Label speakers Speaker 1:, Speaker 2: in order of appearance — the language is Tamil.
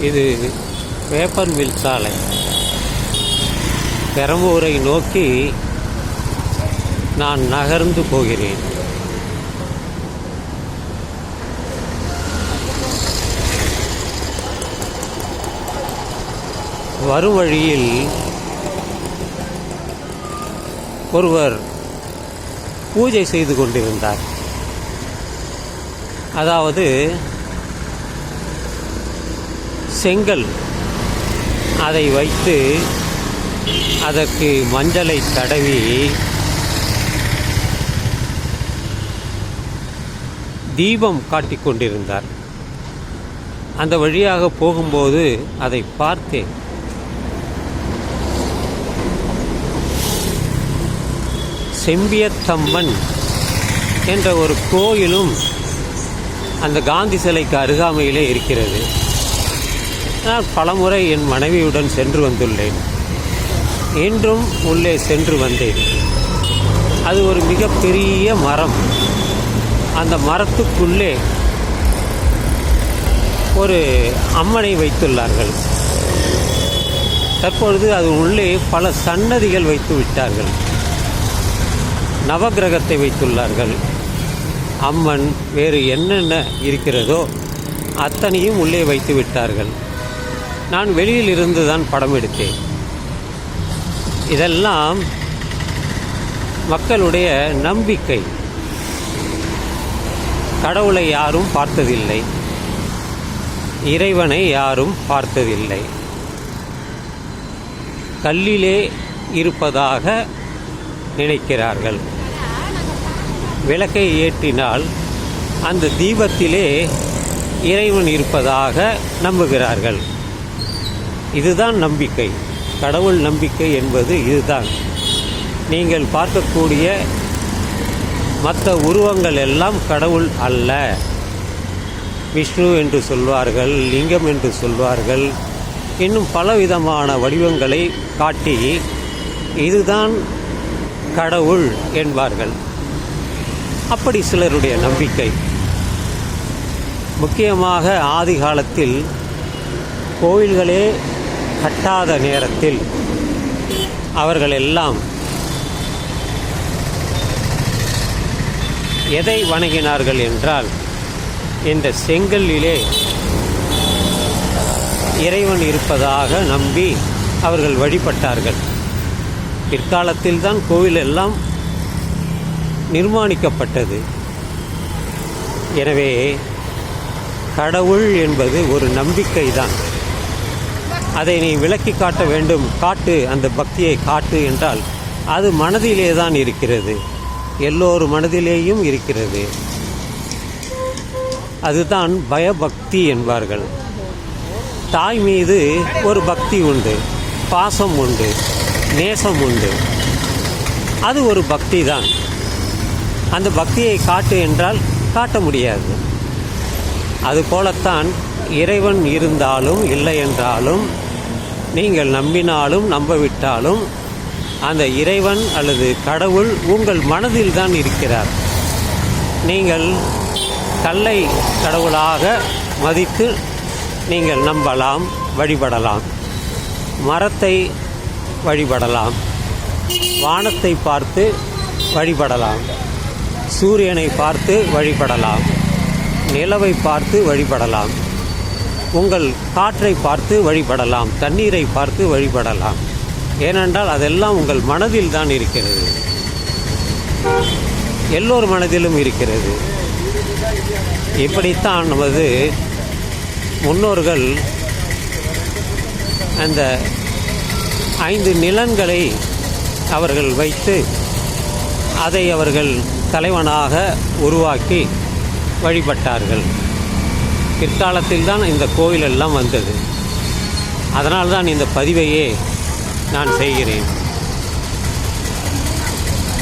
Speaker 1: இது பேப்பர் மில் சாலை. பெரம்பூரை நோக்கி நான் நகர்ந்து போகிறேன். வரும் வழியில் ஒருவர் பூஜை செய்து கொண்டிருந்தார். அதாவது செங்கல். அதை வைத்து அதற்கு மஞ்சளை தடவி தீபம் காட்டிக் கொண்டிருந்தார். அந்த வழியாக போகும்போது அதை பார்த்தேன். செம்பியத்தம்மன் என்ற ஒரு கோயிலும் அந்த காந்தி சிலைக்கு அருகாமையிலே இருக்கிறது. நான் பலமுறை என் மனைவியுடன் சென்று வந்துள்ளேன். இன்றும் உள்ளே சென்று வந்தேன். அது ஒரு மிகப்பெரிய மரம். அந்த மரத்துக்குள்ளே ஒரு அம்மனை வைத்துள்ளார்கள். தற்பொழுது அது உள்ளே பல சன்னதிகள் வைத்து விட்டார்கள். நவக்கிரகத்தை வைத்துள்ளார்கள். அம்மன் வேறு என்னென்ன இருக்கிறதோ அத்தனையும் உள்ளே வைத்து விட்டார்கள். நான் வெளியில் இருந்து தான் படம் எடுத்தேன். இதெல்லாம் மக்களுடைய நம்பிக்கை. கடவுளை யாரும் பார்த்ததில்லை. இறைவனை யாரும் பார்த்ததில்லை. கல்லிலே இருப்பதாக நினைக்கிறார்கள். விளக்கை ஏற்றினால் அந்த தீபத்திலே இறைவன் இருப்பதாக நம்புகிறார்கள். இதுதான் நம்பிக்கை. கடவுள் நம்பிக்கை என்பது இதுதான். நீங்கள் பார்க்கக்கூடிய மற்ற உருவங்கள் எல்லாம் கடவுள் அல்ல. விஷ்ணு என்று சொல்வார்கள் லிங்கம் என்று சொல்வார்கள். இன்னும் பலவிதமான வடிவங்களை காட்டி இதுதான் கடவுள் என்பார்கள். அப்படி சிலருடைய நம்பிக்கை. முக்கியமாக ஆதி காலத்தில் கோயில்களே கட்டாத நேரத்தில் அவர்கள் எல்லாம் எதை வணங்கினார்கள் என்றால் இந்த செங்கல்லிலே இறைவன் இருப்பதாக நம்பி அவர்கள் வழிபட்டார்கள். பிற்காலத்தில் தான் கோவில் எல்லாம் நிர்மாணிக்கப்பட்டது. எனவே கடவுள் என்பது ஒரு நம்பிக்கை தான் அதை நீ விளக்கி காட்ட வேண்டும். காட்டு அந்த பக்தியை காட்டு என்றால் அது மனதிலே தான் இருக்கிறது. எல்லோர் மனதிலேயும் இருக்கிறது. அதுதான் பயபக்தி என்பார்கள். தாய் மீது ஒரு பக்தி உண்டு. பாசம் உண்டு. நேசம் உண்டு. அது ஒரு பக்தி தான் அந்த பக்தியை காட்டு என்றால் காட்ட முடியாது. அதுபோலத்தான் இறைவன் இருந்தாலும் இல்லை என்றாலும் நீங்கள் நம்பினாலும் நம்பவிட்டாலும் அந்த இறைவன் அல்லது கடவுள் உங்கள் மனதில் தான் இருக்கிறார். நீங்கள் கல்லை கடவுளாக மதித்து நீங்கள் நம்பலாம் வழிபடலாம். மரத்தை வழிபடலாம். வானத்தை பார்த்து வழிபடலாம். சூரியனை பார்த்து வழிபடலாம். நிலவை பார்த்து வழிபடலாம். உங்கள் காற்றை பார்த்து வழிபடலாம் தண்ணீரை பார்த்து வழிபடலாம். ஏனென்றால் அதெல்லாம் உங்கள் மனதில் தான் இருக்கிறது. எல்லோர் மனதிலும் இருக்கிறது. இப்படித்தான் நமது முன்னோர்கள் அந்த ஐந்து நிலன்களை அவர்கள் வைத்து அதை அவர்கள் தலைவனாக உருவாக்கி வழிபட்டார்கள். பிற்காலத்தில் தான் இந்த கோவிலெல்லாம் வந்தது. அதனால்தான் இந்த பதிவையே நான் செய்கிறேன்.